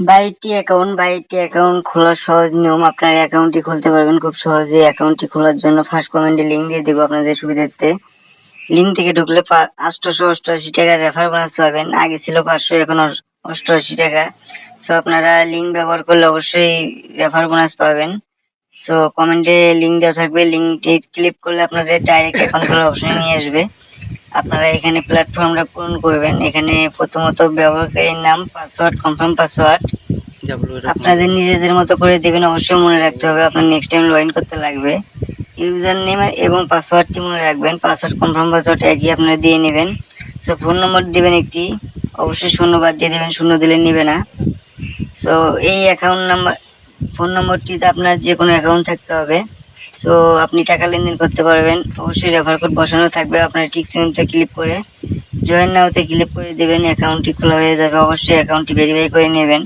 বাইটি account বাইটি account খোলার সহজ নিয়ম, আপনার অ্যাকাউন্টটি খুলতে পারবেন খুব সহজে। অ্যাকাউন্টটি খোলার জন্য ফার্স্ট কমেন্টে লিঙ্ক দিয়ে দেবো আপনাদের সুবিধার্থে। লিঙ্ক থেকে ঢুকলে আটশোশো অষ্টআশি টাকা রেফার বোনাস পাবেন। আগে ছিল পাঁচশো, এখন অষ্টআশি টাকা। সো আপনারা লিঙ্ক ব্যবহার করলে অবশ্যই রেফার বোনাস পাবেন। সো কমেন্টে লিঙ্ক দেওয়া থাকবে। লিঙ্কটি ক্লিক করলে আপনাদের ডাইরেক্ট অ্যাকাউন্ট খোলার অপশনে নিয়ে আসবে। আপনারা এখানে প্ল্যাটফর্মটা পূরণ করবেন। এখানে প্রথমত ব্যবহারকারীর নাম পাসওয়ার্ড কনফার্ম পাসওয়ার্ড আপনাদের নিজেদের মতো করে দেবেন অবশ্যই মনে রাখতে হবে। আপনার নেক্সট টাইম লগ ইন করতে লাগবে। ইউজার নেম এবং পাসওয়ার্ডটি মনে রাখবেন। পাসওয়ার্ড কনফার্ম পাসওয়ার্ড একই আপনারা দিয়ে নেবেন। সো ফোন নম্বর দেবেন একটি। অবশ্যই শূন্য বাদ দিয়ে দেবেন। শূন্য দিলে নেবে না। সো এই অ্যাকাউন্ট নাম্বার ফোন নম্বরটিতে আপনার যে কোনো অ্যাকাউন্ট থাকতে হবে। সো আপনি টাকা লেনদেন করতে পারবেন। অবশ্যই রেফার কোড বসানো থাকবে আপনার ঠিক সিমতে ক্লিক করে। জয়েন নাওতে ক্লিক করে দেবেন অ্যাকাউন্টটি খোলা হয়ে যাবে। অবশ্যই অ্যাকাউন্টটি ভেরিফাই করে নেবেন।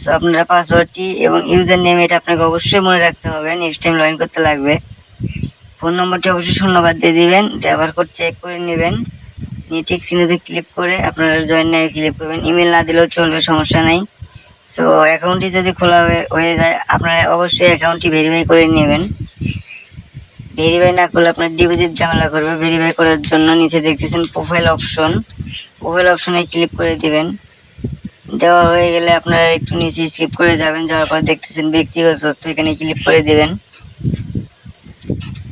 সো আপনারা পাসওয়ার্ডটি এবং ইউজার নেম এটা আপনাকে অবশ্যই মনে রাখতে হবে। নেক্সট টাইম লগ করতে লাগবে। ফোন নম্বরটি অবশ্যই শূন্যবাদ দিয়ে দিবেন। ড্রাইভার কোড চেক করে নেবেন। নিয়ে ঠিক সিনেতে ক্লিক করে আপনারা জয়েন নামে ক্লিক করবেন। ইমেল না দিলেও চলবে, সমস্যা নাই। সো অ্যাকাউন্টটি যদি খোলা হয়ে হয়ে যায়, আপনারা অবশ্যই অ্যাকাউন্টটি ভেরিফাই করে নেবেন। ভেরিফাই না করলে আপনার ডিপোজিট ঝামেলা করবে। ভেরিফাই করার জন্য নিচে দেখতেছেন প্রোফাইল অপশন প্রোফাইল অপশনে ক্লিক করে দিবেন। দেওয়া হয়ে গেলে আপনারা একটু নিচে স্কিপ করে যাবেন। যাওয়ার পর দেখতেছেন ব্যক্তিগত তথ্য এখানে ক্লিক করে দিবেন।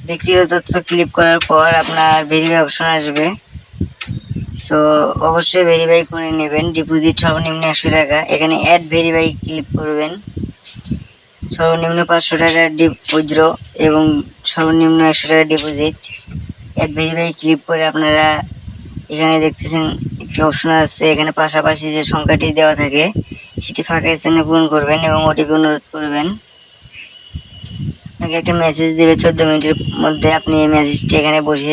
ব্যক্তিগত তথ্য ক্লিক করার পর আপনার ভেরিফাই অপশন আসবে। সো অবশ্যই ভেরিফাই করে নেবেন ডিপোজিট সর্বনিম্ন একশো টাকা। এখানে অ্যাড ভেরিফাই ক্লিক করবেন। সর্বনিম্ন পাঁচশো টাকা উইথড্র এবং সর্বনিম্ন একশো টাকা ডিপোজিট অ্যাড ভেরিফাই ক্লিক করে আপনারা এখানে দেখতেছেন একটি অপশন আছে। এখানে পাশাপাশি যে সংখ্যাটি দেওয়া থাকে, সেটি ফাঁকা স্থানে পূরণ করবেন এবং ওটিপি অনুরোধ করবেন। আপনাকে একটা মেসেজ দেবে, চোদ্দ মিনিটের মধ্যে আপনি এই মেসেজটি এখানে বসিয়ে